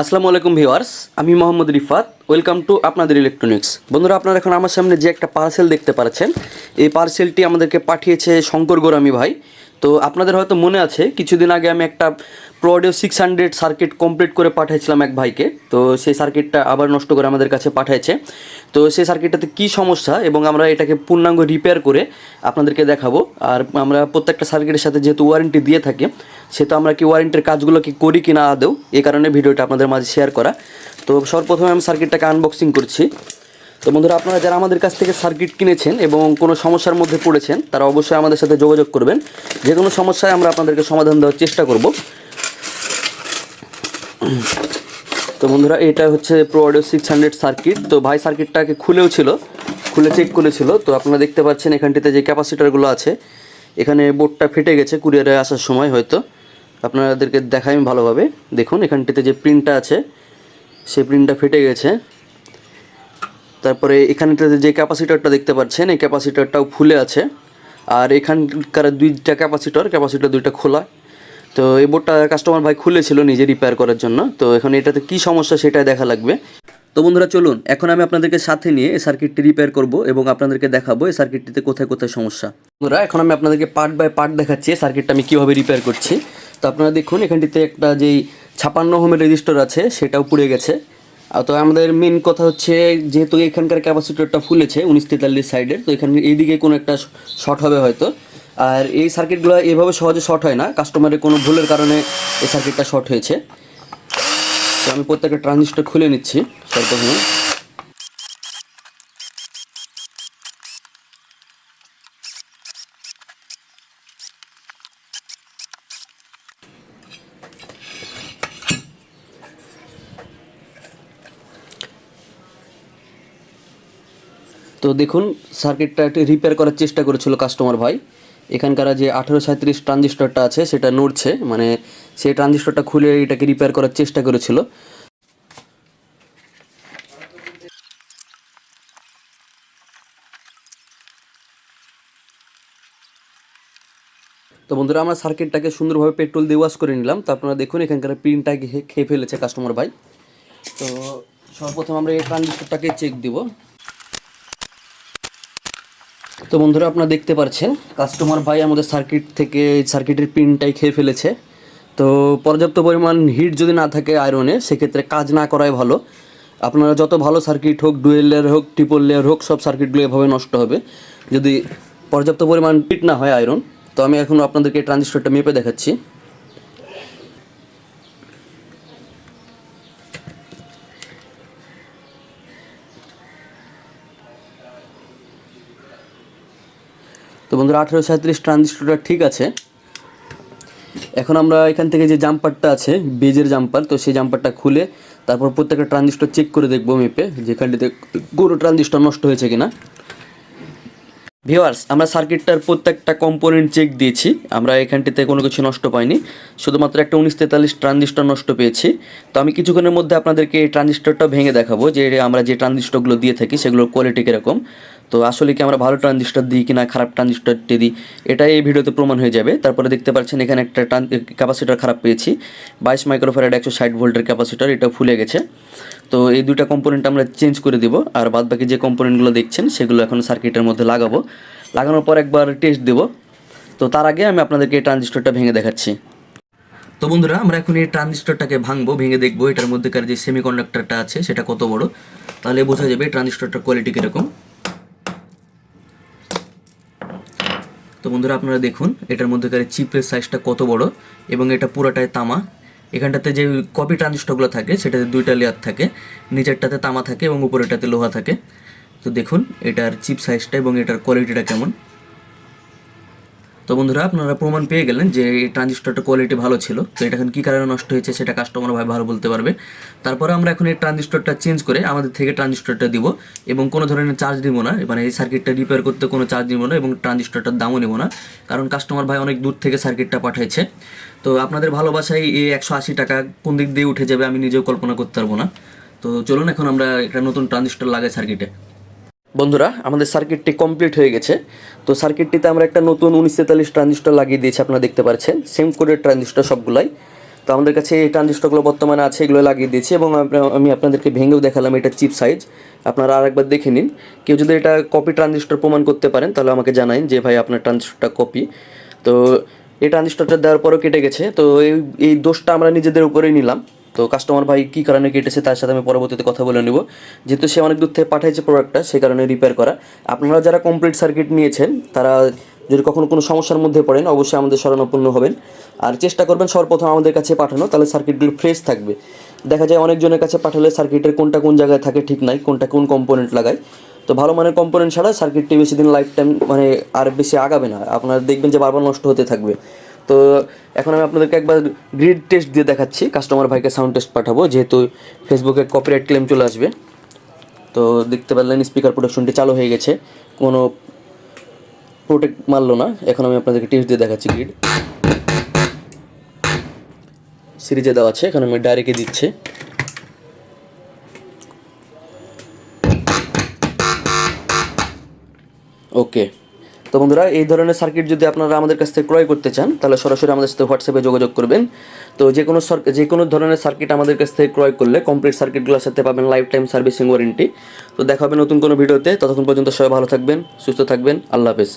আসসালামু আলাইকুম ভিওয়ার্স আমি মোহাম্মদ রিফাত, ওয়েলকাম টু আপনাদের ইলেকট্রনিক্স। বন্ধুরা, আপনারা এখন আমার সামনে যে একটা পার্সেল দেখতে পাচ্ছেন, এই পার্সেলটি আমাদেরকে পাঠিয়েছে শঙ্কর গোরামি ভাই। তো আপনাদের হয়তো মনে আছে, কিছুদিন আগে আমি একটা প্রোডিও সিক্স হান্ড্রেড সার্কিট কমপ্লিট করে পাঠিয়েছিলাম এক ভাইকে, তো সেই সার্কিটটা আবার নষ্ট করে আমাদের কাছে পাঠিয়েছে তো সেই সার্কিটটাতে কী সমস্যা এবং আমরা এটাকে পূর্ণাঙ্গ রিপেয়ার করে আপনাদেরকে দেখাবো। আর আমরা প্রত্যেকটা সার্কিটের সাথে যেহেতু ওয়ারেন্টি দিয়ে থাকি, সেহেতু আমরা কি ওয়ারেন্টির কাজগুলো কি করি কি না আদৌ এই কারণে ভিডিওটা আপনাদের মাঝে শেয়ার করা। তো সর্বপ্রথমে আমি সার্কিটটাকে আনবক্সিং করছি। তো বন্ধুরা, আপনারা যারা আমাদের কাছ থেকে সার্কিট কিনেছেন এবং কোনো সমস্যার মধ্যে পড়েছেন, তারা অবশ্যই আমাদের সাথে যোগাযোগ করবেন। যে কোনো সমস্যায় আমরা আপনাদেরকে সমাধান দেওয়ার চেষ্টা করব। তো বন্ধুরা, এটা হচ্ছে প্রো সিক্স হান্ড্রেড সার্কিট। তো ভাই, সার্কিটটাকে খুলেও ছিল, খুলে চেক করেছিল। তো আপনারা দেখতে পাচ্ছেন এখানটিতে যে ক্যাপাসিটারগুলো আছে, এখানে বোর্ডটা ফেটে গেছে কুরিয়ারে আসার সময় হয়তো। আপনাদেরকে দেখাই ভালোভাবে। দেখুন, এখানটিতে যে প্রিন্টটা আছে, সেই প্রিন্টটা ফেটে গেছে। তারপরে এখানটাতে যে ক্যাপাসিটারটা দেখতে পাচ্ছেন, এই ক্যাপাসিটারটাও ফুলে আছে। আর এখানকার দুইটা ক্যাপাসিটর, ক্যাপাসিটার দুইটা খোলা। তো এই বোর্ডটা কাস্টমার ভাই খুলেছিল নিজে রিপেয়ার করার জন্য। তো এখন এটাতে কী সমস্যা সেটাই দেখা লাগবে। তো বন্ধুরা, চলুন, এখন আমি আপনাদেরকে সাথে নিয়ে এই সার্কিটটি রিপেয়ার করব এবং আপনাদেরকে দেখাবো এই সার্কিটটিতে কোথায় কোথায় সমস্যা। বন্ধুরা, এখন আমি আপনাদেরকে পার্ট বাই পার্ট দেখাচ্ছি সার্কিটটা আমি কীভাবে রিপেয়ার করছি। তো আপনারা দেখুন, এখানটিতে একটা যেই ছাপান্ন হোমের রেজিস্টার আছে, সেটাও পুড়ে গেছে। তো আমাদের মেন কথা হচ্ছে যেহেতু এখানকার ক্যাপাসিটরটা ফুলেছে উনিশ তেতাল্লিশ সাইডের তো এখানে এইদিকে কোনো একটা শর্ট হবে হয়তো। আর এই সার্কিটগুলো এভাবে সহজে শর্ট হয় না কাস্টমারের কোনো ভুলের কারণে এই সার্কিটটা শর্ট হয়েছে। তো আমি প্রত্যেকটা ট্রানজিস্টার খুলে নিচ্ছি সর্বপ্রথমে তো দেখুন সার্কিটটা একটু রিপেয়ার করার চেষ্টা করেছিল কাস্টমার ভাই। এখানকার যে আঠেরো সাঁত্রিশ ট্রানজিস্টরটা আছে, সেটা নড়ছে মানে সেই ট্রানজিস্টরটা খুলে এটাকে রিপেয়ার করার চেষ্টা করেছিল। তো বন্ধুরা, আমরা সার্কিটটাকে সুন্দরভাবে পেট্রোল দিয়ে ওয়াশ করে নিলাম। তো আপনারা দেখুন, এখানকার প্রিন্টটা খেয়ে ফেলেছে কাস্টমার ভাই। তো সর্বপ্রথম আমরা এই ট্রানজিস্টরটাকে চেক দিব। তো বন্ধুরা আপনারা দেখতে পাচ্ছেন কাস্টমার ভাই আমাদের সার্কিট থেকে সার্কিটের পিনটাই খেয়ে ফেলেছে। তো পর্যাপ্ত পরিমাণ হিট যদি না থাকে আয়রনে সেক্ষেত্রে কাজ না করাই ভালো। আপনারা যত ভালো সার্কিট হোক ডুয়েল লেয়ার হোক ট্রিপল লেয়ার হোক, সব সার্কিটগুলো এভাবে নষ্ট হবে। যদি পর্যাপ্ত পরিমাণ হিট না হয় আয়রন তো আমি এখন আপনাদেরকে ট্রানজিস্টরটা মেপে দেখাচ্ছি। তো বন্ধুরা, আঠেরো সাঁত্রিশ ট্রানজিস্টরটা ঠিক আছে। এখন আমরা এখান থেকে যে জাম্পারটা আছে, বেজের জাম্পার, তো সেই জাম্পারটা খুলে তারপর প্রত্যেকটা ট্রানজিস্টর চেক করে দেখব মেপে যেখানটিতে কোনো ট্রানজিস্টর নষ্ট হয়েছে কিনা। ভিওয়ার্স আমরা সার্কিটটার প্রত্যেকটা কম্পোনেন্ট চেক দিয়েছি, আমরা এখানটিতে কোনো কিছু নষ্ট পাইনি। শুধুমাত্র একটা উনিশ তেতাল্লিশ ট্রানজিস্টর নষ্ট পেয়েছি। তো আমি কিছুক্ষণের মধ্যে আপনাদেরকে এই ট্রানজিস্টরটা ভেঙে দেখাবো, যে আমরা যে ট্রানজিস্টরগুলো দিয়ে থাকি, সেগুলোর কোয়ালিটি কীরকম। তো আসলে কি আমরা ভালো ট্রানজিস্টর দিই কিনা, খারাপ ট্রানজিস্টরটি দিই, এটাই এই ভিডিওতে প্রমাণ হয়ে যাবে। তারপরে দেখতে পাচ্ছেন এখানে একটা ট্রান ক্যাপাসিটার খারাপ পেয়েছি। বাইশ মাইক্রোফ্যারাড একশো ষাট ভোল্টের ক্যাপাসিটার, এটা ফুলে গেছে। তো এই দুইটা কম্পোনেন্ট আমরা চেঞ্জ করে দিব, আর বাদ বাকি যে কম্পোনেন্টগুলো দেখছেন, সেগুলো এখন সার্কিটের মধ্যে লাগাবো। লাগানোর পর একবার টেস্ট দেবো। তো তার আগে আমি আপনাদেরকে এই ট্রানজিস্টরটা ভেঙে দেখাচ্ছি। তো বন্ধুরা, আমরা এখন এই ট্রানজিস্টরটাকে ভাঙবো, ভেঙে দেখব। এটার মধ্যেকার যে সেমিকন্ডাক্টরটা আছে, সেটা কত বড়? তাহলে বোঝা যাবে ট্রানজিস্টরটার কোয়ালিটি কীরকম। তো বন্ধুরা আপনারা দেখুন, এটার মধ্যেকার চিপের সাইজটা কত বড় এবং এটা পুরোটাই তামা। এখানটাতে যে কপি ট্রানজিস্টরগুলো থাকে, সেটাতে দুইটা লেয়ার থাকে, নিচেরটাতে তামা থাকে এবং উপরেটাতে লোহা থাকে। তো দেখুন, এটার চিপ সাইজটা এবং এটার কোয়ালিটিটা কেমন। তো বন্ধুরা, আপনারা প্রমাণ পেয়ে গেলেন যে এই ট্রানজিস্টরটা কোয়ালিটি ভালো ছিল। তো এটা এখন কী কারণে নষ্ট হয়েছে সেটা কাস্টমার ভাই ভালো বলতে পারবে। তারপরে আমরা এখন এই ট্রানজিস্টরটা চেঞ্জ করে আমাদের থেকে ট্রানজিস্টরটা দিব এবং কোনো ধরনের চার্জ দিব না। মানে এই সার্কিটটা রিপেয়ার করতে কোনো চার্জ দিব না এবং ট্রানজিস্টরটার দামও নেব না। কারণ কাস্টমার ভাই অনেক দূর থেকে সার্কিটটা পাঠিয়েছে তো আপনাদের ভালোবাসায় এই একশো আশি টাকা কোন দিক দিয়ে উঠে যাবে আমি নিজেও কল্পনা করতে পারব না। তো চলুন এখন আমরা একটা নতুন ট্রানজিস্টর লাগাই সার্কিটে বন্ধুরা, আমাদের সার্কিটটি কমপ্লিট হয়ে গেছে। তো সার্কিটটিতে আমরা একটা নতুন উনিশ তেতাল্লিশ ট্রানজিস্টর লাগিয়ে দিয়েছি, আপনারা দেখতে পাচ্ছেন সেম কোডের ট্রানজিস্টর সবগুলাই। তো আমাদের কাছে এই ট্রানজিস্টরগুলো বর্তমানে আছে, এগুলো লাগিয়ে দিয়েছি এবং আমি আপনাদেরকে ভেঙেও দেখালাম, এটা চিপ সাইজ আপনারা আর একবার দেখে নিন। কেউ যদি এটা কপি ট্রানজিস্টর প্রমাণ করতে পারেন, তাহলে আমাকে জানাইন যে, ভাই, আপনার ট্রানজিস্টরটা কপি তো এই ট্রানজিস্টরটা দেওয়ার পরও কেটে গেছে। তো এই এই দোষটা আমরা নিজেদের উপরেই নিলাম। তো কাস্টমার ভাই কী কারণে কেটেছে তার সাথে আমি পরবর্তীতে কথা বলে নেব। যেহেতু সে অনেক দূর থেকে পাঠিয়েছে প্রোডাক্টটা সেই কারণে রিপেয়ার করা। আপনারা যারা কমপ্লিট সার্কিট নিয়েছেন, তারা যদি কখনো কোনো সমস্যার মধ্যে পড়েন, অবশ্যই আমাদের শরণাপন্ন হবেন। আর চেষ্টা করবেন সর্বপ্রথম আমাদের কাছে পাঠানো, তাহলে সার্কিটগুলো ফ্রেশ থাকবে। দেখা যায় অনেকজনের কাছে পাঠালে সার্কিটের কোনটা কোন জায়গায় থাকে ঠিক নাই, কোনটা কোন কম্পোনেন্ট লাগায়। তো ভালো মানের কম্পোনেন্ট ছাড়া সার্কিটটি বেশি দিন লাইফ টাইম মানে আর বেশি আগাবে না। আপনারা দেখবেন যে বারবার নষ্ট হতে থাকবে। তো এখন আমি আপনাদেরকে একবার গ্রিড টেস্ট দিয়ে দেখাচ্ছি। কাস্টমার ভাইকে সাউন্ড টেস্ট পাঠাবো, যেহেতু ফেসবুকে কপিরাইট ক্লেম চলে আসবে। তো দেখতে পারলেন স্পিকার প্রোটেকশনটি চালু হয়ে গেছে। কোনো প্রোটেক্ট মারলো না। এখন আমি আপনাদেরকে টেস্ট দিয়ে দেখাচ্ছি গ্রিড সিরিজে দেওয়া আছে, এখন আমি ডাইরেক্টে দিচ্ছে। ওকে তো বন্ধুরা, এই ধরনের সার্কিট যদি আপনারা আমাদের কাছ থেকে ক্রয় করতে চান, তাহলে সরাসরি আমাদের সাথে হোয়াটসঅ্যাপে যোগাযোগ করবেন। তো যে কোনো যে কোনো ধরনের সার্কিট আমাদের কাছ থেকে ক্রয় করলে কমপ্লিট সার্কিটগুলোর সাথে পাবেন লাইফ টাইম সার্ভিসিং ওয়ারেন্টি তো দেখা হবে নতুন কোনো ভিডিওতে, ততক্ষণ পর্যন্ত সবাই ভালো থাকবেন, সুস্থ থাকবেন, আল্লাহ হাফেজ।